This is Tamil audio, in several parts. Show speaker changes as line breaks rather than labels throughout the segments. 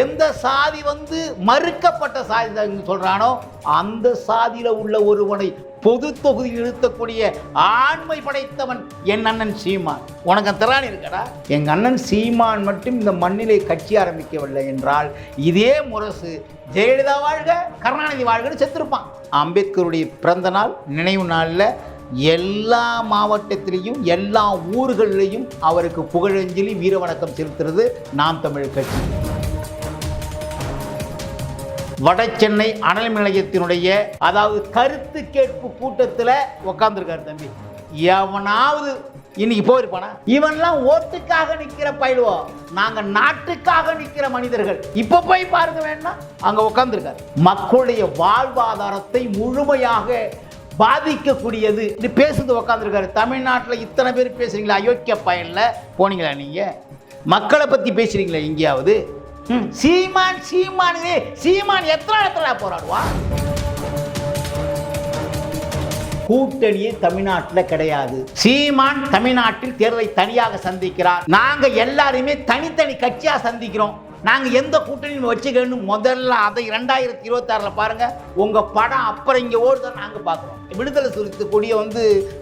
எந்த சாதி வந்து மறுக்கப்பட்ட சாதி தான் அந்த சாதியில் உள்ள ஒருவனை பொது தொகுதியில் நிறுத்தக்கூடிய ஆண்மை படைத்தவன் என் அண்ணன் சீமான். உனக்கு திறான் இருக்கடா? எங்கள் அண்ணன் சீமான் மட்டும் இந்த மண்ணிலே கட்சி ஆரம்பிக்கவில்லை என்றால் இதே முரசு ஜெயலலிதா வாழ்க கருணாநிதி வாழ்கன்னு செத்துருப்பான். அம்பேத்கருடைய பிறந்த நாள் நினைவு நாளில் எல்லா மாவட்டத்திலையும் எல்லா ஊர்களிலையும் அவருக்கு புகழஞ்சலி வீரவணக்கம் செலுத்துறது நாம் தமிழ் கட்சி. வடசென்னை அனல் மின் நிலையத்தினுடைய அதாவது கருத்து கேட்பு கூட்டத்தில் உக்காந்துருக்காரு தம்பி. எவனாவது இன்னைக்கு போயிருப்பானா? இவன்லாம் ஓட்டுக்காக நிக்கிற பயிலுவோ நாங்க நாட்டுக்காக நிக்கிற மனிதர்கள். இப்ப போய் பாருங்க வேணா அங்க உட்காந்துருக்காரு மக்களுடைய வாழ்வாதாரத்தை முழுமையாக பாதிக்கக்கூடியது. இது பேசுறது உட்காந்துருக்காரு தமிழ்நாட்டில் இத்தனை பேர் பேசுறீங்களா? அயோக்கிய பயனில் போனீங்களா நீங்கள் மக்களை பற்றி பேசுறீங்களா எங்கேயாவது? சீமான் சீமான் சீமான் எத்தனை இடத்துல போராடுவா? கூட்டணியே தமிழ்நாட்டில் கிடையாது. சீமான் தமிழ்நாட்டில் தேர்தலை தனியாக சந்திக்கிறார். நாங்க எல்லாருமே தனித்தனி கட்சியா சந்திக்கிறோம். நாங்க எந்த கூட்டணியும் வச்சுக்கணும் முதல்ல அதை ரெண்டாயிரத்தி இருபத்தாறுல பாருங்க. உங்க படம் அப்புறம் இங்க ஓடுதான் நாங்க பார்க்குறோம். விடுதலை சுருத்து கொடியை வந்து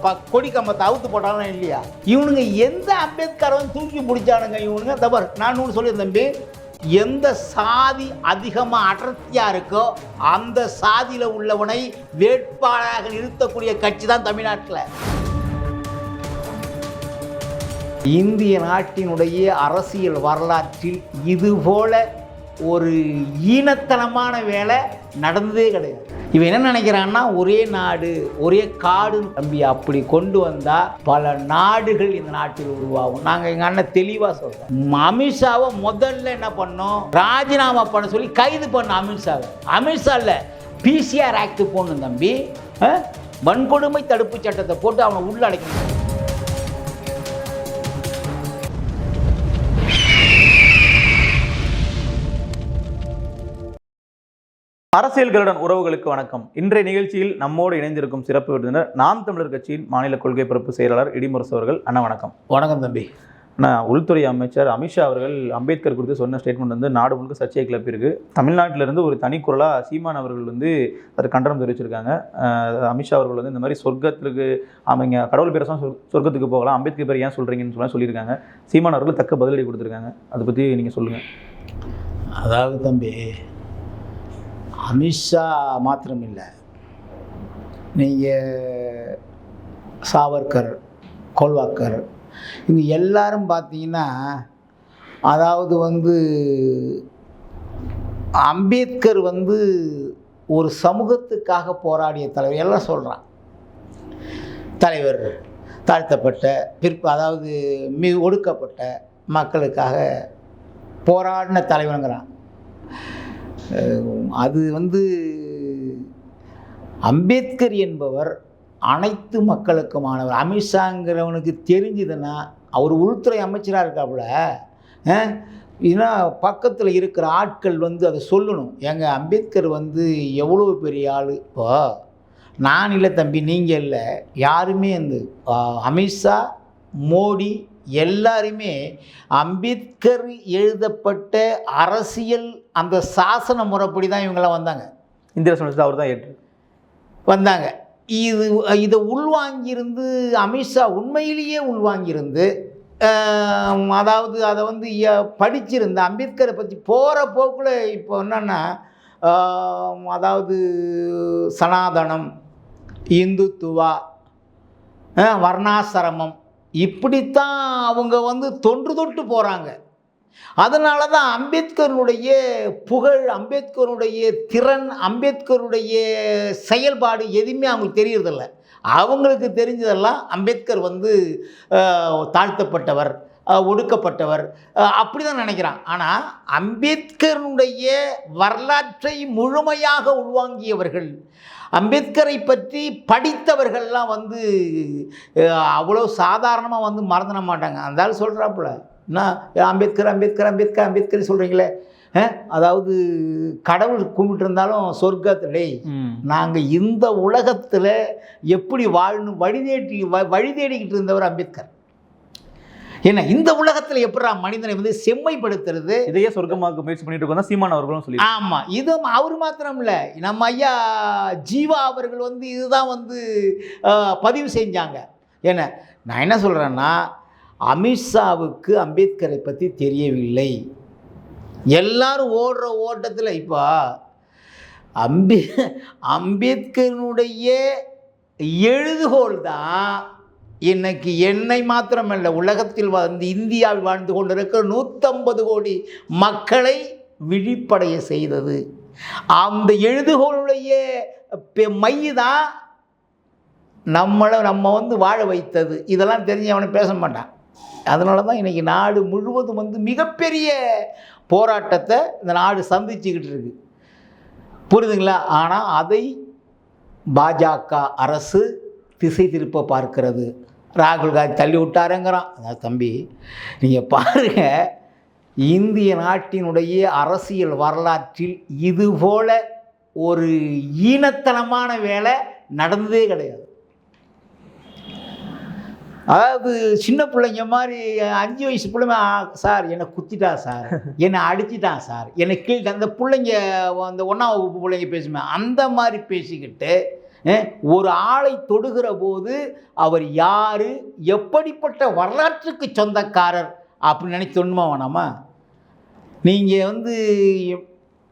ப- கொடி கம்பத்தை அவுத்து போட்டாலும் இல்லையா? இவனுங்க எந்த அம்பேத்கரை வந்து தூக்கி பிடிச்சானுங்க இவனுங்க? தபர் நான் ஒன்று சொல்லியிருந்தேன் தம்பி. எந்த சாதி அதிகமாக அடர்த்தியாக இருக்கோ அந்த சாதியில் உள்ளவனை வேட்பாளராக நிறுத்தக்கூடிய கட்சி தான் தமிழ்நாட்டில். இந்திய நாட்டினுடைய அரசியல் வரலாற்றில் இதுபோல ஒரு ஈனத்தனமான வேலை நடந்ததே கிடையாது. இவன் என்ன நினைக்கிறான்னா ஒரே நாடு ஒரே காடு தம்பி அப்படி கொண்டு வந்தால் பல நாடுகள் இந்த நாட்டில் உருவாகும். நாங்கள் எங்கள் அண்ணன் தெளிவாக சொல்கிறோம் அமித்ஷாவை முதல்ல என்ன பண்ணோம்? ராஜினாமா பண்ண சொல்லி கைது பண்ண அமித்ஷாவை. அமித்ஷா இல்லை பிசிஆர் ஆக்ட் போடணும் தம்பி. ஆ? வன்கொடுமை தடுப்பு சட்டத்தை போட்டு அவனை உள்ள அடைக்கணும்.
அரசியல்களுடன் உறவுகளுக்கு வணக்கம். இன்றைய நிகழ்ச்சியில் நம்மோடு இணைந்திருக்கும் சிறப்பு விருந்தினர் நாம் தமிழர் கட்சியின் மாநில கொள்கை பரப்பு செயலாளர் இடிமுரசு அவர்கள். அண்ணா வணக்கம்.
வணக்கம் தம்பி.
அண்ணா உள்துறை அமைச்சர் அமித்ஷா அவர்கள் அம்பேத்கர் குறித்து சொன்ன ஸ்டேட்மெண்ட் வந்து நாடு முழுக்க சர்ச்சையை கிளப்பியிருக்கு தமிழ்நாட்டிலிருந்து ஒரு தனிக்குரலாக சீமான் அவர்கள் வந்து அது கண்டனம் தெரிவிச்சிருக்காங்க. அமித்ஷா அவர்கள் வந்து இந்த மாதிரி சொர்க்கத்துக்கு அவங்க கடவுள் பேர் சொர்க்கத்துக்கு போகலாம் அம்பேத்கர் பேர் ஏன் சொல்கிறீங்கன்னு சொல்லி சொல்லியிருக்காங்க. சீமான் அவர்கள் தக்க பதிலடி கொடுத்துருக்காங்க. அதை பற்றி நீங்கள் சொல்லுங்கள்
அதாவது தம்பி அமித்ஷா மாத்திரம் இல்லை நீங்கள் சாவர்கர் கோல்வாக்கர் இவங்க எல்லாரும் பார்த்தீங்கன்னா அதாவது வந்து அம்பேத்கர் வந்து ஒரு சமூகத்துக்காக போராடிய தலைவர் எல்லாம் சொல்கிறான் தலைவர் தாழ்த்தப்பட்ட பிற்ப அதாவது மிக ஒடுக்கப்பட்ட மக்களுக்காக போராடின தலைவருங்கிறான். அது வந்து அம்பேத்கர் என்பவர் அனைத்து மக்களுக்குமானவர் அமித்ஷாங்கிறவனுக்கு தெரிஞ்சுதுன்னா அவர் உள்துறை அமைச்சராக இருக்காப்புல ஏன்னா பக்கத்தில் இருக்கிற ஆட்கள் வந்து அதை சொல்லணும். எங்கள் அம்பேத்கர் வந்து எவ்வளோ பெரிய ஆள்? இப்போ நான் இல்லை தம்பி நீங்கள் இல்லை. யாருமே அந்த அமித்ஷா மோடி எல்லாருமே அம்பேத்கர் எழுதப்பட்ட அரசியல் அந்த சாசன முறைப்படி தான் இவங்கெல்லாம் வந்தாங்க.
இந்திய அரசு அவர் தான் ஏற்று.
வந்தாங்க. இது இதை உள்வாங்கியிருந்து அமித்ஷா உண்மையிலேயே உள்வாங்கியிருந்து அதாவது அதை வந்து படிச்சிருந்த அம்பேத்கரை பற்றி போகிற போக்கில் இப்போ என்னென்னா அதாவது சனாதனம் இந்துத்துவா வர்ணாசிரமம் இப்படித்தான் அவங்க வந்து தொன்று தொட்டு போகிறாங்க அதனால தான் அம்பேத்கருடைய புகழ் அம்பேத்கருடைய திறன் அம்பேத்கருடைய செயல்பாடு எதுவுமே அவங்களுக்கு தெரியறதில்ல. அவங்களுக்கு தெரிஞ்சதெல்லாம் அம்பேத்கர் வந்து தாழ்த்தப்பட்டவர். ஒடுக்கப்பட்டவர். அப்படி தான் நினைக்கிறான். ஆனால் அம்பேத்கருடைய வரலாற்றை முழுமையாக உள்வாங்கியவர்கள் அம்பேத்கரை பற்றி படித்தவர்கள்லாம் வந்து அவ்வளோ சாதாரணமாக வந்து மறந்துட மாட்டாங்க. அந்த ஆள் சொல்கிறாப்புல என்ன? அம்பேத்கர் அம்பேத்கர் அம்பேத்கர் அம்பேத்கர் சொல்கிறீங்களே அதாவது கடவுள் கும்பிட்டு இருந்தாலும் சொர்க்கத்திலே நாங்கள் இந்த உலகத்தில் எப்படி வாழணும்? வழி தேடி வ- வழி தேடிக்கிட்டு இருந்தவர் அம்பேத்கர். என்ன இந்த உலகத்தில் எப்படா மனிதனை வந்து செம்மைப்படுத்துறது?
இதையே சொர்க்கமாக்க முயற்சி பண்ணிட்டு இருக்கோம் சீமான் அவர்களும் சொல்லி
ஆமாம் இது அவர் மாத்திரம் இல்லை நம்ம ஐயா ஜீவா அவர்கள் வந்து இதுதான் வந்து பதிவு செஞ்சாங்க. என்ன நான் என்ன சொல்கிறேன்னா அமித்ஷாவுக்கு அம்பேத்கரை பற்றி தெரியவில்லை. எல்லாரும் ஓடுற ஓட்டத்தில் இப்போ அம்பே அம்பேத்கரனுடைய எழுதுகோள் தான் இன்னைக்கு என்னை மாத்திரமல்ல உலகத்தில் வந்து இந்தியாவில் வாழ்ந்து கொண்டிருக்கிற நூற்றம்பது கோடி மக்களை விழிப்படைய செய்தது. அந்த எழுதுகோளுடைய பெ- தான் நம்மளை நம்ம வந்து வாழ வைத்தது. இதெல்லாம் தெரிஞ்சு அவனை பேச மாட்டான். அதனால தான் இன்றைக்கி நாடு முழுவதும் வந்து மிகப்பெரிய போராட்டத்தை இந்த நாடு சந்திச்சுக்கிட்டு இருக்கு. புரியுதுங்களா? ஆனால் அதை பாஜக அரசு திசை திருப்ப பார்க்கிறது. ராகுல் காந்தி தள்ளி விட்டாருங்கிறான். அதான் தம்பி நீங்கள் பாருங்கள் இந்திய நாட்டினுடைய அரசியல் வரலாற்றில் இதுபோல ஒரு ஈனத்தனமான வேலை நடந்ததே கிடையாது. அதாவது சின்ன பிள்ளைங்க மாதிரி அஞ்சு வயசு பிள்ளைங்க சார் என்னை குத்திட்டான் சார் என்னை அடிச்சிட்டான் சார் என்னை கீழ் அந்த பிள்ளைங்க அந்த ஒன்றாம் வகுப்பு பிள்ளைங்க பேசுமே அந்த மாதிரி பேசிக்கிட்டு ஒரு ஆளை தொடுகிற போது அவர் யார் எப்படிப்பட்ட வரலாற்றுக்கு சொந்தக்காரர் அப்படின்னு நினைச்சு தொன்மா வேணாமா? நீங்கள் வந்து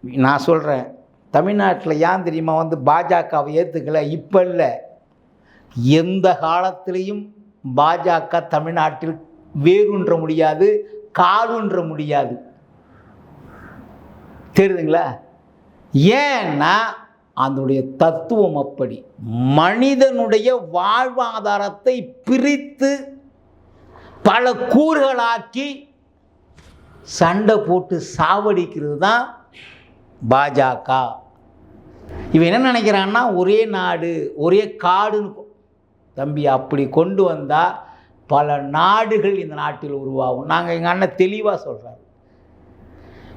நான் சொல்கிறேன் தமிழ்நாட்டில் ஏன் தெரியுமா வந்து பாஜகவை ஏற்றுக்கல இப்போ இல்லை. எந்த காலத்திலையும் பாஜக தமிழ்நாட்டில் வேறுன்ற முடியாது காலுன்ற முடியாது. தெரியுதுங்களா? ஏன்னா அதனுடைய தத்துவம் அப்படி. மனிதனுடைய வாழ்வாதாரத்தை பிரித்து பல கூறுகளாக்கி சண்டை போட்டு சாவடிக்கிறது தான் பாஜக. இவன் என்ன நினைக்கிறான்னா ஒரே நாடு ஒரே காடுன்னு தம்பி அப்படி கொண்டு வந்தால் பல நாடுகள் இந்த நாட்டில் உருவாகும். நாங்கள் எங்கள் அண்ணன் தெளிவாக சொல்கிறார்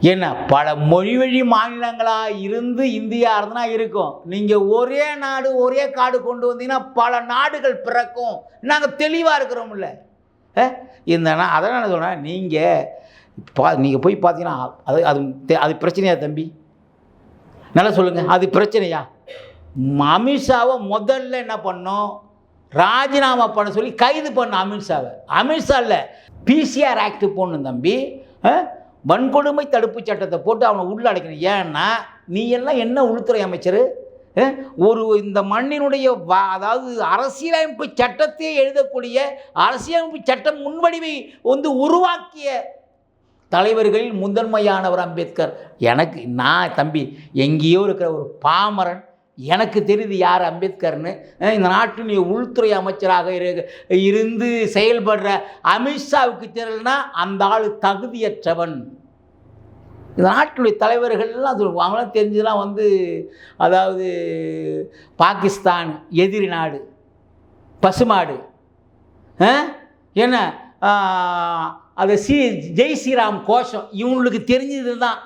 என்ன பல மொழி வழி மாநிலங்களாக இருந்து இந்தியா இருந்தனா இருக்கும். நீங்கள் ஒரே நாடு ஒரே காடு கொண்டு வந்தீங்கன்னா பல நாடுகள் பிறக்கும். நாங்கள் தெளிவாக இருக்கிறோம்ல. இந்த நான் அதான் நான் சொல்கிறேன் நீங்கள் பா நீங்கள் போய் பார்த்தீங்கன்னா அது அது அது பிரச்சனையா தம்பி? நல்லா சொல்லுங்கள் அது பிரச்சனையா? அமித்ஷாவை முதல்ல என்ன பண்ணோம்? ராஜினாமா பண்ண சொல்லி கைது பண்ண அமித்ஷாவை. அமித்ஷா இல்லை பிசிஆர் ஆக்ட் போடணும் தம்பி. ஆ? வன்கொடுமை தடுப்பு சட்டத்தை போட்டு அவனை உள்ள அடைக்கணும். ஏன்னா நீ எல்லாம் என்ன உள்துறை அமைச்சர்? ஒரு இந்த மண்ணினுடைய அதாவது அரசியலமைப்பு சட்டத்தையே எழுதக்கூடிய அரசியலமைப்பு சட்டம் முன்வடிவை வந்து உருவாக்கிய தலைவர்களில் முதன்மையானவர் அம்பேத்கர். எனக்கு நான் தம்பி எங்கேயோ இருக்கிற ஒரு பாமரன் எனக்கு தெரியுது யார் அம்பேத்கர்னு. இந்த நாட்டினுடைய உள்துறை அமைச்சராக இரு- இருந்து செயல்படுற அமித்ஷாவுக்கு தெரியலனா அந்த ஆள் தகுதியற்றவன். இந்த நாட்டினுடைய தலைவர்கள்லாம் சொல்லுவாங்க அவங்களாம் தெரிஞ்சதெல்லாம் வந்து அதாவது பாகிஸ்தான் எதிரி நாடு பசுமாடு. என்ன? அது சி ஜெய் ஸ்ரீராம் கோஷம். இவங்களுக்கு தெரிஞ்சது தான்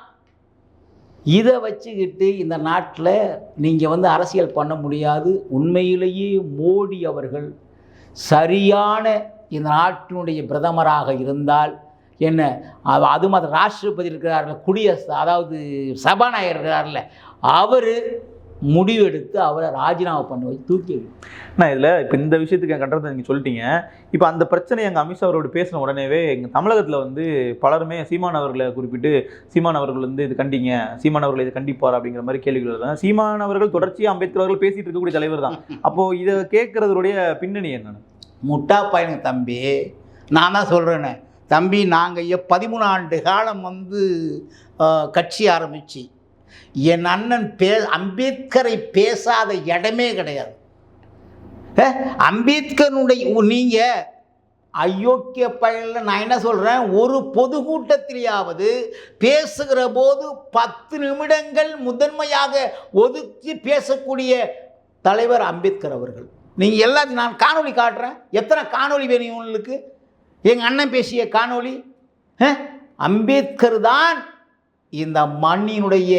இதை வச்சுக்கிட்டு இந்த நாட்டில் நீங்கள் வந்து அரசியல் பண்ண முடியாது. உண்மையிலேயே மோடி அவர்கள் சரியான இந்த நாட்டினுடைய பிரதமராக இருந்தால் என்ன? அவ- அது மாதிரி ராஷ்டிரபதி இருக்கிறார்ல குடியரசு அதாவது சபாநாயகர் இருக்கிறார்ல அவர் முடிவெடுத்து அவரை ராஜினாமா பண்ண வச்சு தூக்கி.
நான் இதில் இப்போ இந்த விஷயத்துக்கு என் கண்டனத்தை நீங்கள் சொல்லிட்டீங்க. இப்போ அந்த பிரச்சனை எங்கள் அமித்ஷா அவரோட பேசின உடனேவே எங்கள் தமிழகத்தில் வந்து பலருமே சீமான் அவர்களை குறிப்பிட்டு சீமான் அவர்கள் வந்து இது கண்டிங்க சீமான் அவர்கள் இது கண்டிப்பார் அப்படிங்கிற மாதிரி கேள்விகள் வருது. சீமான் அவர்கள் தொடர்ச்சியாக அம்பேத்கர் அவர்கள் பேசிட்டு இருக்கக்கூடிய தலைவர் தான். அப்போது இதை கேட்கறதுடைய பின்னணி என்னன்னு
முட்டா பையனுங்க தம்பி நான் தான் சொல்கிறேனே தம்பி நாங்கள் பதிமூணு ஆண்டு காலம் வந்து கட்சி ஆரம்பித்து என் அண்ணன் பே அம்பேத்கரை பேசாத இடமே கிடையாது. அம்பேத்கருடைய நீங்கள் அயோக்கிய பயனில் நான் என்ன சொல்கிறேன் ஒரு பொதுக்கூட்டத்திலேயாவது பேசுகிற போது பத்து நிமிடங்கள் முதன்மையாக ஒதுக்கி பேசக்கூடிய தலைவர் அம்பேத்கர் அவர்கள். நீங்கள் எல்லாத்தையும் நான் காணொளி காட்டுறேன். எத்தனை காணொளி வேணும் உங்களுக்கு? எங்கள் அண்ணன் பேசிய காணொளி? அம்பேத்கர் தான் இந்த மண்ணினுடைய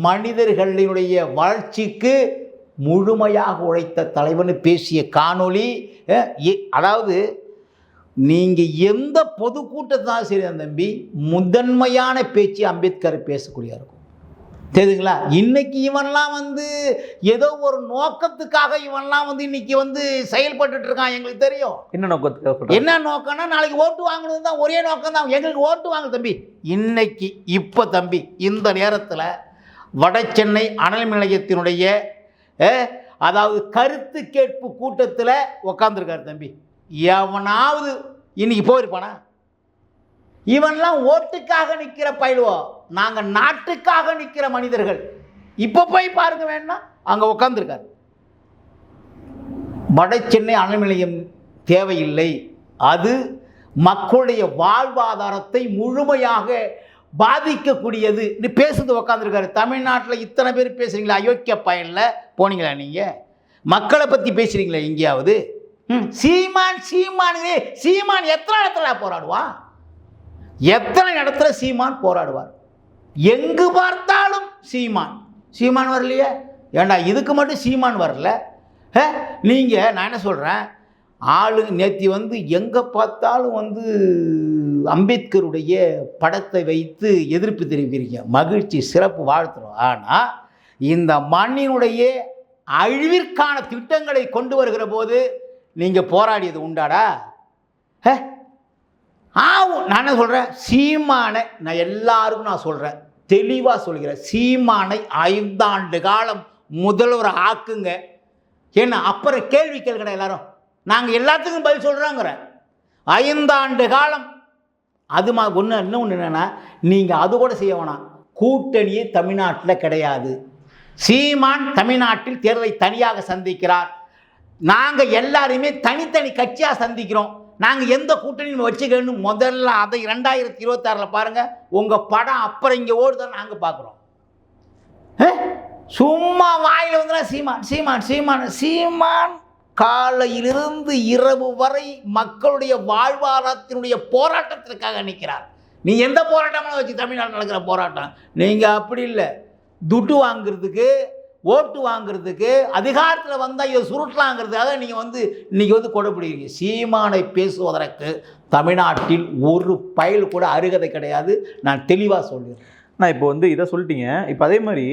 மனிதர்களினுடைய வளர்ச்சிக்கு முழுமையாக உழைத்த தலைவன் பேசிய காணொளி அதாவது நீங்கள் எந்த பொதுக்கூட்டத்தான் சரி தம்பி முதன்மையான பேச்சு அம்பேத்கர் பேசக்கூடியா இருக்கும் தெரியுதுங்களா? இன்னைக்கு இவன்லாம் வந்து ஏதோ ஒரு நோக்கத்துக்காக இவன்லாம் வந்து இன்னைக்கு வந்து செயல்பட்டுட்டு இருக்கான். எங்களுக்கு தெரியும்.
என்ன நோக்கத்துக்காக
என்ன நோக்கம்னா நாளைக்கு ஓட்டு வாங்கணும் தான் ஒரே நோக்கம் தான். எங்களுக்கு ஓட்டு வாங்க தம்பி. இன்னைக்கு இப்போ தம்பி இந்த நேரத்தில் வட சென்னை அனல் நிலையத்தினுடைய அதாவது கருத்து கேட்பு கூட்டத்தில் உக்காந்துருக்காரு தம்பி. எவனாவது இன்னைக்கு போயிருப்பானா? இவன்லாம் ஓட்டுக்காக நிற்கிற பயிலுவோ நாங்கள் நாட்டுக்காக நிற்கிற மனிதர்கள். இப்போ போய் பாருங்க வேணா அங்கே உட்காந்துருக்காரு வட சென்னை அணு நிலையம் தேவையில்லை. அது மக்களுடைய வாழ்வாதாரத்தை முழுமையாக பாதிக்கக்கூடியது நீ பேசுறது உக்காந்துருக்காரு. தமிழ்நாட்டில் இத்தனை பேர் பேசுகிறீங்களா அயோக்கிய பயனில் போனீங்களா நீங்கள் மக்களை பற்றி பேசுகிறீங்களா எங்கேயாவது? ம், சீமான் சீமான் எத்தனை இடத்துல போராடுவான்? எத்தனை இடத்துல சீமான் போராடுவார்? எங்கு பார்த்தாலும் சீமான். சீமான் வரலையே? ஏண்டா இதுக்கு மட்டும் சீமான் வரல? நீங்கள் நான் என்ன சொல்கிறேன் ஆளு நேத்தி வந்து எங்கே பார்த்தாலும் வந்து அம்பேத்கருடைய படத்தை வைத்து எதிர்ப்பு தெரிவிக்கிறீங்க. மகிழ்ச்சி சிறப்பு வாழ்த்துறோம். ஆனால் இந்த மண்ணினுடைய அழிவிற்கான திட்டங்களை கொண்டு வருகிற போது நீங்கள் போராடியது உண்டாடா? ஹே ஆவும் நான் என்ன சொல்கிறேன் சீமானை நான் எல்லாருக்கும் நான் சொல்கிறேன் தெளிவாக சொல்கிறேன். சீமானை ஐந்தாண்டு காலம் முதல்வர் ஆக்குங்க. ஏன்னா அப்புறம் கேள்வி கேட்கிற எல்லாரும். நாங்கள் எல்லாத்துக்கும் பதில் சொல்கிறோங்கிற ஐந்தாண்டு காலம். அது மா ஒன்று இன்னொன்று என்னென்னா நீங்கள் அது கூட செய்ய வேணாம். கூட்டணியே தமிழ்நாட்டில் கிடையாது. சீமான் தமிழ்நாட்டில் தேர்தலை தனியாக சந்திக்கிறார். நாங்கள் எல்லாருமே தனித்தனி கட்சியாக சந்திக்கிறோம். நாங்கள் எந்த கூட்டணியும் வச்சுக்கணும் முதல்ல அதை ரெண்டாயிரத்தி இருபத்தாறில் பாருங்கள் உங்கள் படம் அப்புறம் இங்கே ஓடுதான் நாங்கள் பார்க்குறோம் சும்மா வாயில் வந்துனா சீமான் சீமான் சீமான் சீமான் காலையிலிருந்து இரவு வரை மக்களுடைய வாழ்வாதாரத்தினுடைய போராட்டத்திற்காக நிற்கிறார். நீ எந்த போராட்டமான வச்சு தமிழ்நாட்டில் நடக்கிற போராட்டம்? நீங்கள் அப்படி இல்லை. துட்டு வாங்குறதுக்கு ஓட்டு வாங்குறதுக்கு அதிகாரத்தில் வந்தால் இதை சுருட்டலாங்கிறதுக்காக நீங்கள் வந்து இன்றைக்கி வந்து கொடைப்பிடிக்கிறீங்க சீமானை பேசுவதற்கு தமிழ்நாட்டில் ஒரு பயல் கூட அருகதை கிடையாது. நான் தெளிவாக சொல்லிடுறேன்
நான் இப்போ வந்து இதை சொல்லிட்டீங்க. இப்போ அதே மாதிரி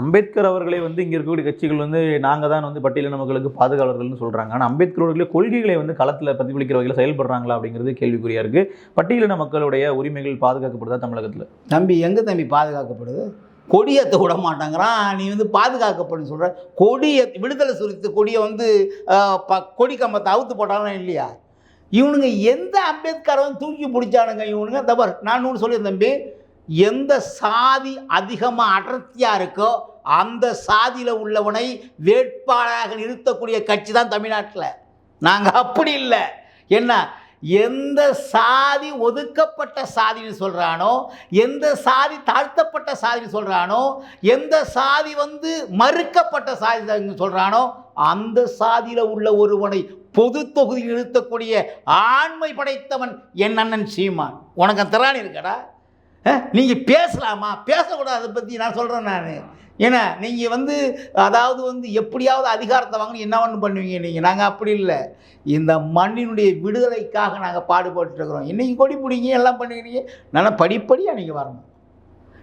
அம்பேத்கர் அவர்களே வந்து இங்கே இருக்கக்கூடிய கட்சிகள் வந்து நாங்கள் தான் வந்து பட்டியலின மக்களுக்கு பாதுகாவலர்கள்னு சொல்கிறாங்க ஆனால் அம்பேத்கருடைய கொள்கைகளை வந்து களத்தில் பிரதிபலிக்கிற வகையில் செயல்படுறாங்களா அப்படிங்கிறது கேள்விக்குறியாக இருக்குது பட்டியலின மக்களுடைய உரிமைகள் பாதுகாக்கப்படுதா தமிழகத்தில்?
தம்பி எங்கே தம்பி பாதுகாக்கப்படுது? கொடியத்தை விட மாட்டாங்கிறான் நீ வந்து பாதுகாக்கப்படும் சொல்கிற கொடிய விடுதலை சுரித்து கொடியை வந்து ப கொடி கம்பத்தை அவுத்து போட்டாலும் இல்லையா? இவனுங்க எந்த அம்பேத்கரும் தூக்கி பிடிச்சானுங்க இவனுங்க? தபர் நான் ஒன்று சொல்லியிருந்தேன் தம்பி. எந்த சாதி அதிகமாக அடர்த்தியாக இருக்கோ அந்த சாதியில் உள்ளவனை வேட்பாளராக நிறுத்தக்கூடிய கட்சி தான் தமிழ்நாட்டில். நாங்கள் அப்படி இல்லை. என்ன? எந்த சாதி ஒதுக்கப்பட்ட சாதின்னு சொல்கிறானோ எந்த சாதி தாழ்த்தப்பட்ட சாதின்னு சொல்கிறானோ எந்த சாதி வந்து மறுக்கப்பட்ட சாதி சொல்கிறானோ அந்த சாதியில் உள்ள ஒருவனை பொது தொகுதியில் நிறுத்தக்கூடிய ஆண்மை படைத்தவன் என் அண்ணன் சீமான். உனக்கு திறான் திராணி இருக்கடா? நீங்கள் பேசலாமா? பேசக்கூடாது அதை பற்றி நான் சொல்கிறேன் நான். ஏன்னா நீங்கள் வந்து அதாவது வந்து எப்படியாவது அதிகாரத்தை வாங்கணும் என்ன ஒன்று பண்ணுவீங்க நீங்கள் நாங்கள் அப்படி இல்லை. இந்த மண்ணினுடைய விடுதலைக்காக நாங்கள் பாடுபட்டு இருக்கிறோம். இன்றைக்கி கொடி பிடிங்க எல்லாம் பண்ணிக்கிறீங்க? நல்லா படிப்படியாக நீங்கள் வரணும்.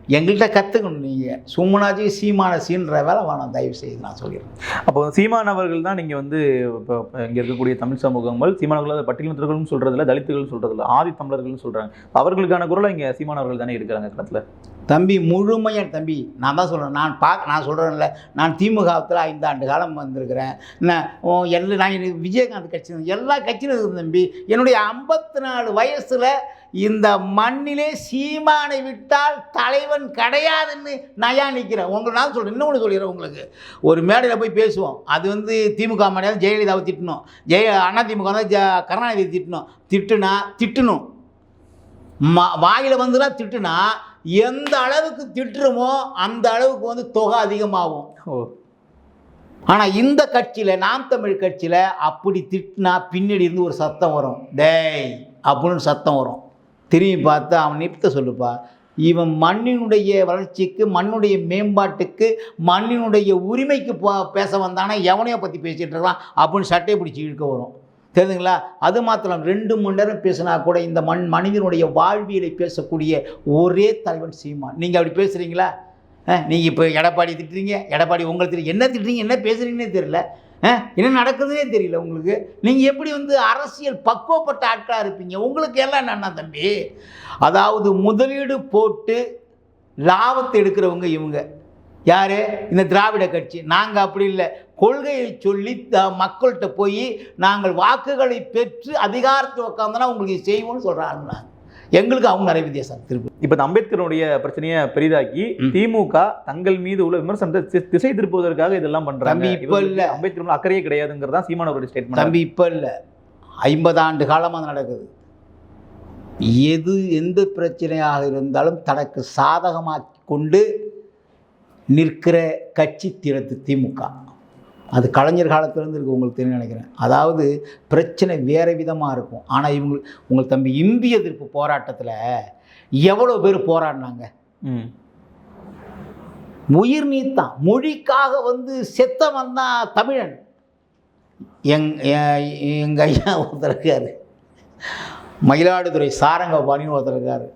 எங்கள்கிட்ட கற்றுக்கணும் நீங்கள் சும்மனாச்சி சீமான சீன்ற வேலை வேணாம் தயவு செய்து நான் சொல்லிடுறேன்
அப்போ சீமான் அவர்கள் தான் நீங்கள் வந்து இப்போ இங்கே இருக்கக்கூடிய தமிழ் சமூகங்கள் சீமானவர்கள் பட்டியலினத்தர்களும் சொல்கிறதில்ல தலித்துகள் சொல்கிறதில்ல ஆதி தமிழர்கள்னு சொல்கிறாங்க அவர்களுக்கான குரலை இங்கே சீமானவர்கள் தானே இருக்கிறாங்க களத்தில்
தம்பி முழுமையாக தம்பி நான் தான் சொல்கிறேன் நான் பார்க்க நான் சொல்கிறேன்ல நான் திமுகத்தில் ஐந்தாண்டு காலம் வந்திருக்கிறேன். நான் ஓ, எல்லா நான் விஜயகாந்த் கட்சி எல்லா கட்சியும் இருக்குது தம்பி. என்னுடைய ஐம்பத்தி நாலு வயசில் இந்த மண்ணிலே சீமானை விட்டால் தலைவன் கிடையாதுன்னு நயா நிற்கிறேன் உங்களுக்கு நான் சொல்கிறேன் இன்னொன்று சொல்லிடுறேன் உங்களுக்கு. ஒரு மேடையில் போய் பேசுவோம். அது வந்து திமுக மேடையில் ஜெயலலிதாவை திட்டணும். ஜெய அண்ணா திமுக வந்து ஜ கருணாநிதி திட்டணும். திட்டுனா திட்டணும். ம வாயில் வந்துலாம் திட்டுனா எந்த அளவுக்கு திட்டுறோமோ அந்த அளவுக்கு வந்து தொகை அதிகமாகும்.
ஓ.
ஆனால் இந்த கட்சியில் நாம் தமிழ் கட்சியில் அப்படி திட்டினா பின்னாடி இருந்து ஒரு சத்தம் வரும். டேய் அப்படின்னு சத்தம் வரும். திரும்பி பார்த்தா அவன் நிறுத்த சொல்லுப்பா இவன் மண்ணினுடைய வளர்ச்சிக்கு மண்ணுடைய மேம்பாட்டுக்கு மண்ணினுடைய உரிமைக்கு போ பேச வந்தானா எவனையோ பற்றி பேசிகிட்டு இருக்கலாம் அப்படின்னு சட்டையை பிடிச்சி இழுக்க வரும். தெரியுதுங்களா அது மாத்திரம் ரெண்டு மணி நேரம் பேசினா கூட இந்த மண் மனிதனுடைய வாழ்வியலை பேசக்கூடிய ஒரே தலைவன் சீமான். நீங்கள் அப்படி பேசுகிறீங்களா நீங்கள் இப்போ எடப்பாடி திட்டுறீங்க எடப்பாடி உங்களை திட்டு என்ன திட்டுறீங்க என்ன பேசுகிறீங்கன்னே தெரியல. என்ன நடக்குதுன்னே தெரியல உங்களுக்கு. நீங்கள் எப்படி வந்து அரசியல் பக்குவப்பட்ட ஆட்களாக இருப்பீங்க? உங்களுக்கு எல்லாம் என்னென்ன தம்பி? அதாவது முதலீடு போட்டு லாபத்தை எடுக்கிறவங்க இவங்க. யார்? இந்த திராவிட கட்சி. நாங்கள் அப்படி இல்லை. கொள்கையை சொல்லி த- மக்கள்கிட்ட போய் நாங்கள் வாக்குகளை பெற்று அதிகாரத்தில் உட்காந்தோன்னா உங்களுக்கு செய்வோன்னு செய்வோம்னு சொல்கிறாங்க எங்களுக்கு அவங்க நிறைய வித்தியாசம். திருப்பி.
இப்போ அம்பேத்கருடைய பிரச்சனையை பெரிதாக்கி. திமுக தங்கள் மீது உள்ள விமர்சனத்தை திசை திருப்புவதற்காக இதெல்லாம் பண்றாங்க.
தம்பி, இப்ப இல்ல.
அம்பேத்கர் அக்கறையே கிடையாதுங்கிறது தான் சீமானவருடைய ஸ்டேட்மெண்ட்
தம்பி இப்போ இல்லை. ஐம்பது ஆண்டு காலமாக நடக்குது. எது எந்த பிரச்சனையாக இருந்தாலும் தனக்கு சாதகமாக்கி கொண்டு நிற்கிற கட்சி திறத்து திமுக. அது கலைஞர் காலத்திலேருந்து இருக்கு உங்களுக்கு தெரியும் நினைக்கிறேன். அதாவது பிரச்சனை வேறு விதமாக இருக்கும். ஆனால் இவங்க உங்கள் தம்பி இந்திய எதிர்ப்பு போராட்டத்தில் எவ்வளோ பேர் போராடினாங்க?
ம்.
உயிர் நீத்தான். மொழிக்காக வந்து செத்தவன் தான் தமிழன். எங் எ- எங்க ஐயா ஒருத்தர் இருக்காரு. மயிலாடுதுறை சாரங்கபாணின்னு ஒருத்தர் இருக்காரு.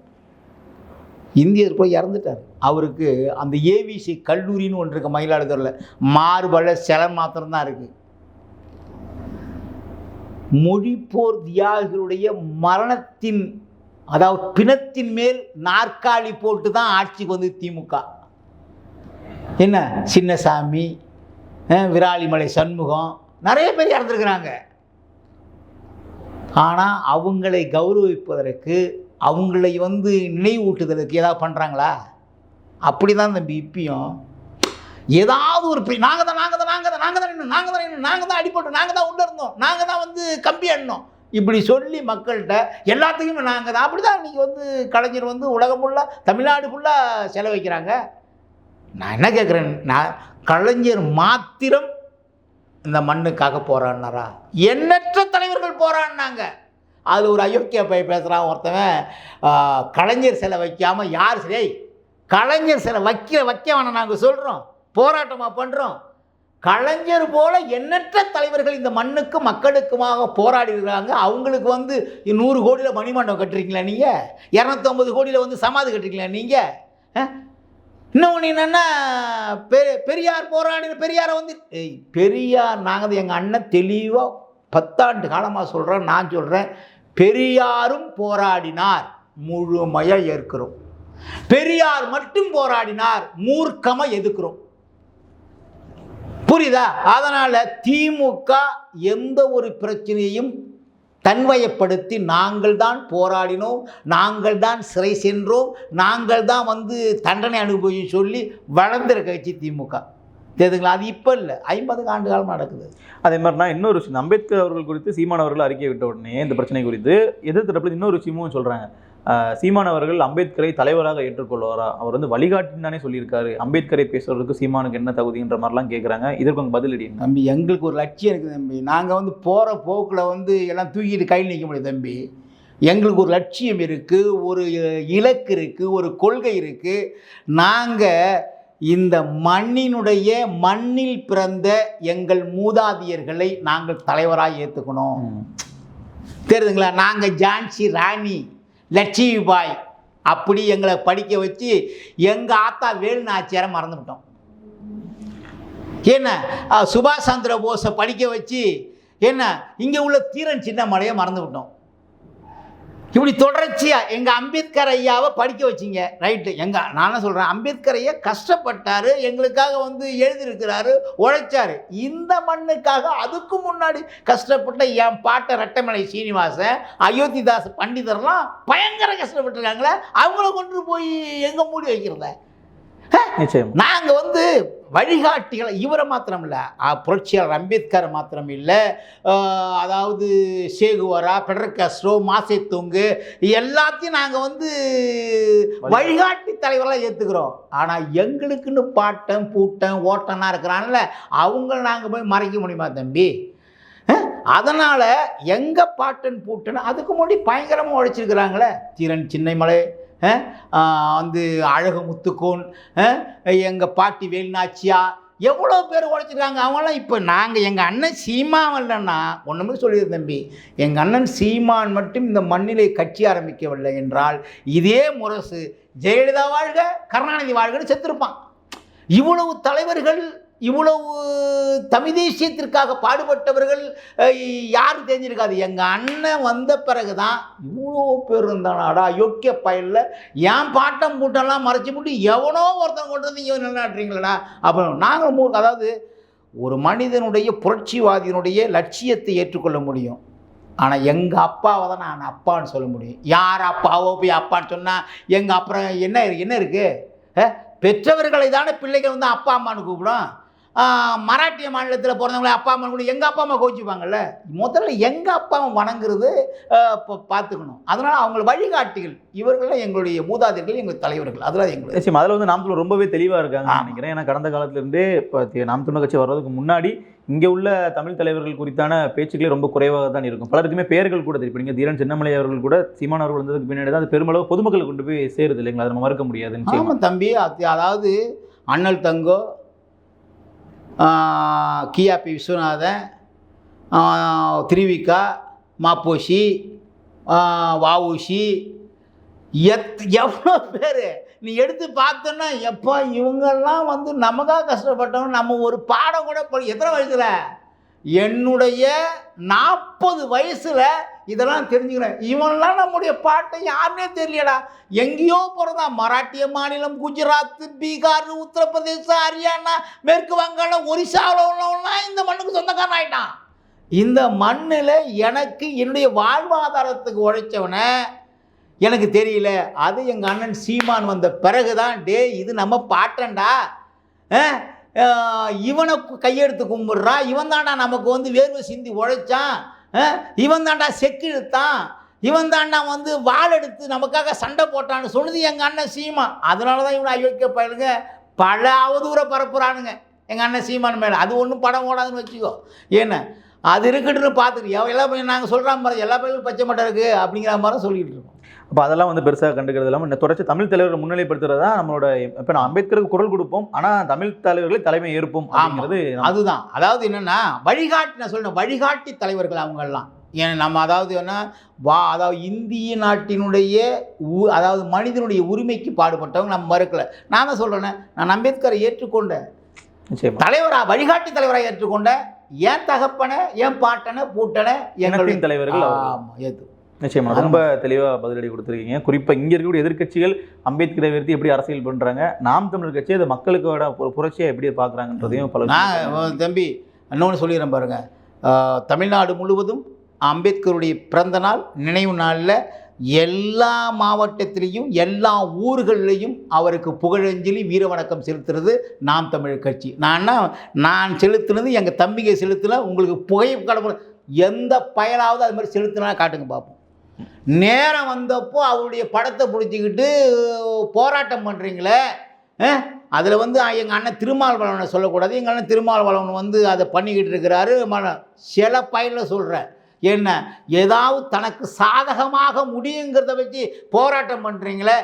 இந்தியர் போய் இறந்துட்டார். அவருக்கு அந்த ஏவிசி கல்லூரின்னு ஒன்று இருக்குது மயிலாடுதுறையில். மார்பல சில மாத்திரம்தான் இருக்குது மொழிப்போர் தியாகிகளுடைய மரணத்தின் அதாவது பிணத்தின் மேல் நாற்காலி போட்டு தான் ஆட்சிக்கு வந்து திமுக. என்ன? சின்னசாமி விராலிமலை சண்முகம் நிறைய பேர் இறந்துருக்குறாங்க. ஆனால் அவங்களை கௌரவிப்பதற்கு அவங்களை வந்து நினைவூட்டுதலுக்கு ஏதாவது பண்ணுறாங்களா அப்படி தான் தம்பி இப்பயும். ஏதாவது ஒரு நாங்கள் தான் நாங்கள் தான் நாங்கள் தான் நாங்கள் தான் நின்னோம் நாங்கள் தான் நின்னோம் நாங்கள் தான் அடிபட்டோம் நாங்கள் தான் உள்ளே இருந்தோம் நாங்கள் தான் வந்து கம்பி அண்ணோம் இப்படி சொல்லி மக்கள்கிட்ட எல்லாத்துக்குமே நாங்கள் தான் அப்படி தான் இன்றைக்கி வந்து கலைஞர் வந்து உலகம் ஃபுல்லாக தமிழ்நாடு ஃபுல்லாக செலவழிக்கிறாங்க நான் என்ன கேட்குறேன் நான் கலைஞர் மாத்திரம் இந்த மண்ணுக்காக போராடினாரா? எண்ணற்ற தலைவர்கள் போராடினாங்க. அது ஒரு அயோக்கிய பை பேசுகிறான் ஒருத்தவன். கலைஞர் சிலை வைக்காமல் யார் சரி கலைஞர் சிலை வைக்க வைக்க வேணாம் நாங்கள் சொல்கிறோம் போராட்டமாக பண்ணுறோம் கலைஞர் போல எண்ணற்ற தலைவர்கள் இந்த மண்ணுக்கு மக்களுக்குமாக போராடி இருக்கிறாங்க. அவங்களுக்கு வந்து நூறு கோடியில் மணிமண்டபம் கட்டுறீங்களா நீங்கள் இரநூத்தொம்பது கோடியில் வந்து சமாதி கட்டுறீங்களா நீங்கள் இன்னொன்று என்னென்னா பெ பெரியார் போராடின பெரியாரை வந்து ஏய் பெரியார் நாங்கள் எங்கள் அண்ணன் தெளிவாக பத்தாண்டு காலமாக சொல்கிறோம் நான் சொல்கிறேன் பெரியாரும் போராடினார். முழுமையாக ஏற்கிறோம். பெரியார் மட்டும் போராடினார். மூர்க்கமாக எதுக்குறோம்? புரியுதா? அதனால் திமுக எந்த ஒரு பிரச்சனையும் தன்வயப்படுத்தி நாங்கள் தான் போராடினோம் நாங்கள் தான் சிறை சென்றோம் நாங்கள் தான் வந்து தண்டனை அனுபவி சொல்லி வளர்ந்துருக்க கட்சி திமுக. தெரியுதுங்களா? அது இப்போ இல்லை. ஐம்பது ஆண்டு காலம் நடக்குது.
அதே மாதிரினா இன்னொரு விஷயம் அம்பேத்கர் அவர்கள் குறித்து சீமான் அவர்கள் அறிக்கை விட்ட உடனே இந்த பிரச்சனை குறித்து எதிர்த்தரப்புல இன்னொரு விஷயமும் சொல்றாங்க. ஆஹ் சீமான் அவர்கள் அம்பேத்கரை தலைவராக ஏற்றுக்கொள்வாரா? அவர் வந்து வழிகாட்டின்னு தானே சொல்லியிருக்காரு. அம்பேத்கரை பேசுறதுக்கு சீமானுக்கு என்ன தகுதின்ற மாதிரிலாம் கேட்குறாங்க இதற்கு உங்க பதிலடி?
தம்பி எங்களுக்கு ஒரு லட்சியம் இருக்குது தம்பி. நாங்கள் வந்து போகிற போக்கில் வந்து எல்லாம் தூக்கிட்டு கையில் நிற்க முடியாது தம்பி. எங்களுக்கு ஒரு லட்சியம் இருக்குது ஒரு இலக்கு இருக்குது ஒரு கொள்கை இருக்குது நாங்கள் இந்த மண்ணினுடைய மண்ணில் பிறந்த எங்கள் மூதாதையர்களை நாங்கள் தலைவராக ஏற்றுக்கணும் தெரியுதுங்களா? நாங்கள் ஜான்சி ராணி லட்சுமி பாய் அப்படி எங்களை படிக்க வச்சு எங்கள் ஆத்தா வேலு நாச்சியாரை மறந்துவிட்டோம். என்ன? சுபாஷ் சந்திர போஸை படிக்க வச்சு என்ன? இங்கே உள்ள தீரன் சின்ன மலையை மறந்து விட்டோம் இப்படி தொடர்ச்சியாக எங்கள் அம்பேத்கர் ஐயாவை படிக்க வச்சிங்க. ரைட்டு எங்கள் நான் என்ன சொல்கிறேன் அம்பேத்கர் ஐயா கஷ்டப்பட்டார் எங்களுக்காக வந்து எழுதியிருக்கிறாரு உழைச்சாரு. இந்த மண்ணுக்காக அதுக்கு முன்னாடி கஷ்டப்பட்ட என் பாட்டை ரெட்டமலை சீனிவாசன் அயோத்திதாஸ் பண்டிதர்லாம் பயங்கர கஷ்டப்பட்டுருக்காங்களே அவங்கள கொண்டு போய் எங்கே மூடி வைக்கிறத? நாங்கள் வந்து வழிகாட்டிகளை இவரை மாத்திரம் இல்லை புரட்சியாளர் அம்பேத்கர் மாத்திரம் இல்லை அதாவது சேகுவரா பெடர் காஸ்ட்ரோ மாசேத்துங்கு எல்லாத்தையும் நாங்கள் வந்து வழிகாட்டி. தலைவர்களாக ஏற்றுக்கிறோம் ஆனால் எங்களுக்குன்னு பாட்டன் பூட்டன் ஓட்டனா இருக்கிறான்ல அவங்கள நாங்கள் போய் மறைக்க முடியுமா தம்பி? அதனால் எங்கள் பாட்டன் பூட்டன் அதுக்கு முன்னாடி பயங்கரமாக உழைச்சிருக்கிறாங்களே தீரன் சின்னைமலை வந்து அழகு முத்துக்கோன் எங்கள் பாட்டி வேலுநாச்சியா எவ்வளோ பேர் உழைச்சிருக்காங்க? அவங்களாம் இப்போ நாங்கள் எங்கள் அண்ணன் சீமான் இல்லைன்னா ஒன்றுமே சொல்லிடு தம்பி. எங்கள் அண்ணன் சீமான் மட்டும் இந்த மண்ணிலே கட்சி ஆரம்பிக்கவில்லை என்றால் இதே முரசு ஜெயலலிதா வாழ்க கருணாநிதி வாழ்கன்னு செத்துருப்பான். இவ்வளவு தலைவர்கள் இவ்வளவு தமிழ் தேசியத்திற்காக பாடுபட்டவர்கள் யாரும் தெரிஞ்சிருக்காது. எங்கள் அண்ணன் வந்த பிறகு தான் இவ்வளோ பேர் இருந்தானாடா யோக்கிய பயலில். ஏன் பாட்டம் கூட்டம்லாம் மறைச்சி போட்டு எவனோ ஒருத்தன் கொண்டு வந்து இங்கே நிலநாட்டுறீங்களா அப்போ நாங்கள் மூ அதாவது ஒரு மனிதனுடைய புரட்சிவாதியினுடைய லட்சியத்தை ஏற்றுக்கொள்ள முடியும். ஆனால் எங்கள் அப்பாவை தான் நான் அப்பான்னு சொல்ல முடியும். யார் அப்பாவோ போய் அப்பான்னு சொன்னால் எங்கள் அப்புறம் என்ன என்ன இருக்குது பெற்றவர்களை தானே பிள்ளைகள் வந்து அப்பா அம்மான்னு கூப்பிடும். மராட்டிய மாநிலத்தில் பிறந்தவங்களே அப்பா அம்மா கூட எங்கள் அப்பா அம்மா கோச்சிப்பாங்கல்ல முதல்ல எங்கள் அப்பா அம்மா வணங்குறது இப்போ பார்த்துக்கணும். அதனால் அவங்க வழிகாட்டிகள் இவர்கள்லாம் எங்களுடைய மூதாதையர்கள் எங்கள் தலைவர்கள். அதெல்லாம் எங்களுக்கு.
நிச்சயம் அதில் வந்து நாம் தமிழர் ரொம்பவே தெளிவாக இருக்காங்க. நினைக்கிறேன். ஏன்னா கடந்த காலத்திலிருந்தே இப்போ நாம் தமிழர் கட்சி வர்றதுக்கு முன்னாடி இங்கே உள்ள தமிழ் தலைவர்கள் குறித்தான பேச்சுக்களே ரொம்ப குறைவாக தான் இருக்கும். பலருக்குமே பெயர்கள் கூட தெரியும். இப்போ நீங்கள் தீரன் சின்னமலை அவர்கள் கூட சீமான் அவர்கள் வந்ததுக்கு பின்னாடி தான் அது பெருமளவு பொதுமக்கள் கொண்டு போய் சேருது இல்லைங்களா? அதை நம்ம மறுக்க முடியாது நிச்சயமா.
ஆமாம் தம்பி. அது அதாவது அண்ணல் தங்கோ கிஆபி கியாபி விஸ்வநாதன் திருவிக்கா மாப்போஷி ஆஹ், எத் எவ்வளோ பேர்? நீ எடுத்து பார்த்தோன்னா எப்போ இவங்கெல்லாம் வந்து நமக்காக கஷ்டப்பட்டவங்க நம்ம ஒரு பாடம் கூட எத்தனை வயசில்? என்னுடைய நாற்பது வயசில் இதெல்லாம் தெரிஞ்சுக்கிறேன். இவன்லாம் நம்முடைய பாட்டை யாருன்னே தெரியலடா. எங்கேயோ பிறந்தான் மராட்டிய மாநிலம் குஜராத் பீகார் உத்தரப்பிரதேசம் ஹரியானா மேற்கு வங்காளம் ஒரிசாவில் உள்ளவன்லாம் இந்த மண்ணுக்கு சொந்தக்காரன் ஆயிட்டான். இந்த மண்ணில் எனக்கு என்னுடைய வாழ்வாதாரத்துக்கு உழைச்சவனை எனக்கு தெரியல. அது எங்கள் அண்ணன் சீமான் வந்த பிறகு தான் டே இது நம்ம பாட்டண்டா இவனை கையெடுத்து கும்பிட்றான். இவன் தான்டா நமக்கு வந்து வேர்வை சிந்தி உழைச்சான். இவன் தான்டா செக்கு இழுத்தான் இவன் தாண்டா வந்து வாள் எடுத்து நமக்காக சண்டை போட்டான்னு சொன்னது எங்கள் அண்ணன் சீமா. அதனால தான் இவனை அயோக்கிய பயலுங்க. பல அவதூற பரப்புறானுங்க எங்கள் அண்ணன் சீமான் மேலே. அது ஒன்றும் படம் ஓடாதுன்னு வச்சுக்கோ. ஏன்னா? அது இருக்கட்டுன்னு பார்த்துட்டு எல்லா பையன் நாங்கள் சொல்கிற மாதிரி எல்லா பையனும் பச்சை மட்டை இருக்குது அப்படிங்கிற மாதிரி சொல்லிகிட்டு இருக்கோம்.
அப்போ அதெல்லாம் வந்து பெருசாக கண்டுக்கிறது இல்லாமல் இந்த தொடர்ச்சி தமிழ் தலைவர்களை முன்னிலைப்படுத்துறது தான் நம்மளோட இப்போ நான் அம்பேத்கருக்கு குரல் கொடுப்போம் ஆனால் தமிழ் தலைவர்களை தலைமை ஏற்போம் அப்படிங்கிறது
அதுதான். அதாவது என்னென்னா வழிகாட்டி நான் சொல்றேன் வழிகாட்டி தலைவர்கள் அவங்கெல்லாம். ஏன் நம்ம அதாவது என்ன வா அதாவது இந்திய நாட்டினுடைய உ- அதாவது மனிதனுடைய உரிமைக்கு பாடுபட்டவங்க நம்ம மறுக்கல. நான் தான் சொல்கிறேனே நான் அம்பேத்கரை ஏற்றுக்கொண்டேன்
நிச்சயமா.
தலைவரா வழிகாட்டி தலைவராக ஏற்றுக்கொண்டேன் ஏன் தகப்பனை ஏன் பாட்டனை பூட்டனை
இனத்தின் தலைவர்கள்.
ஆமாம் ஏற்று
நிச்சயமா ரொம்ப தெளிவாக பதிலடி கொடுத்துருக்கீங்க. குறிப்பாக இங்கே இருக்கக்கூடிய எதிர்க்கட்சிகள் அம்பேத்கரை உயர்த்தி எப்படி அரசியல் பண்ணுறாங்க நாம் தமிழர் கட்சி அதை மக்களுக்கோட ஒரு புரட்சியை எப்படி பார்க்குறாங்கன்றதையும் பல
நான் தம்பி இன்னொன்று சொல்லிடுறேன் பாருங்க. ஆஹ், தமிழ்நாடு முழுவதும் அம்பேத்கருடைய பிறந்த நாள் நினைவு நாளில் எல்லா மாவட்டத்திலையும் எல்லா ஊர்கள்லையும் அவருக்கு புகழஞ்சலி வீரவணக்கம் செலுத்துறது நாம் தமிழர் கட்சி. நான் நான் செலுத்துனது எங்கள் தம்பிங்க செலுத்தின உங்களுக்கு புகை கடமை எந்த பயலாவது அது மாதிரி செலுத்தினா காட்டுங்க பார்ப்போம் நேரம் வந்தப்போ அவருடைய படத்தை பிடிச்சிக்கிட்டு போராட்டம் பண்ணுறீங்களே அதில் வந்து எங்கள் அண்ணன் திருமாவளவனை சொல்லக்கூடாது. எங்கள் அண்ணன் திருமாவளவன் வந்து அதை பண்ணிக்கிட்டு இருக்கிறாரு. சில பயனில் சொல்கிறேன் என்ன ஏதாவது தனக்கு சாதகமாக முடியுங்கிறத வச்சு போராட்டம் பண்ணுறீங்களே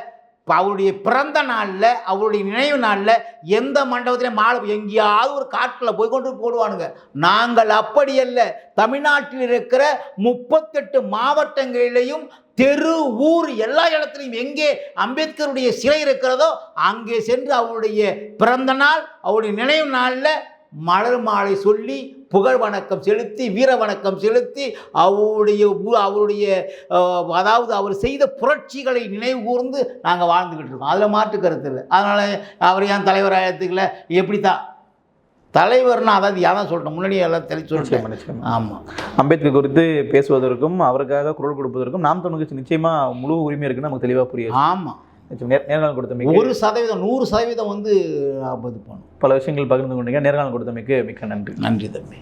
இப்போ அவருடைய பிறந்த நாளில் அவருடைய நினைவு நாளில் எந்த மண்டபத்திலையும் மாலை எங்கேயாவது ஒரு காட்டில் போய் கொண்டு போடுவானுங்க. நாங்கள் அப்படி அல்ல தமிழ்நாட்டில் இருக்கிற முப்பத்தெட்டு மாவட்டங்களிலேயும் தெரு ஊர் எல்லா இடத்துலையும் எங்கே அம்பேத்கருடைய சிலை இருக்கிறதோ அங்கே சென்று அவருடைய பிறந்த நாள் அவருடைய நினைவு நாளில் மலர் மாலை சொல்லி புகழ் வணக்கம் செலுத்தி வீர வணக்கம் செலுத்தி அவருடைய அவருடைய அதாவது அவர் செய்த புரட்சிகளை நினைவு கூர்ந்து நாங்கள் வாழ்ந்துக்கிட்டு இருக்கோம். அதில் மாற்று கருத்து இல்லை. அதனால் அவர் ஏன் தலைவராக எடுத்துக்கல எப்படி தான் தலைவர்னா அதாவது யாதான் சொல்லிட்டேன் முன்னாடியே எல்லாம் தெளிச்சு சொல்லிட்டேன். ஆமாம்
அம்பேத்கர் குறித்து பேசுவதற்கும் அவருக்காக குரல் கொடுப்பதற்கும் நாம் தமிழ் கட்சி நிச்சயமா முழு உரிமை இருக்குன்னு நமக்கு தெளிவாக புரியுது
ஆமாம்
நேர்காணல் கொடுத்தமைக்கு
ஒரு சதவீதம் நூறு சதவீதம் வந்து இது பண்ணும்
பல விஷயங்கள் பகிர்ந்து கொண்டீங்க. நேர்காணல் கொடுத்தமைக்கு மிக்க நன்றி.
நன்றி தம்பி.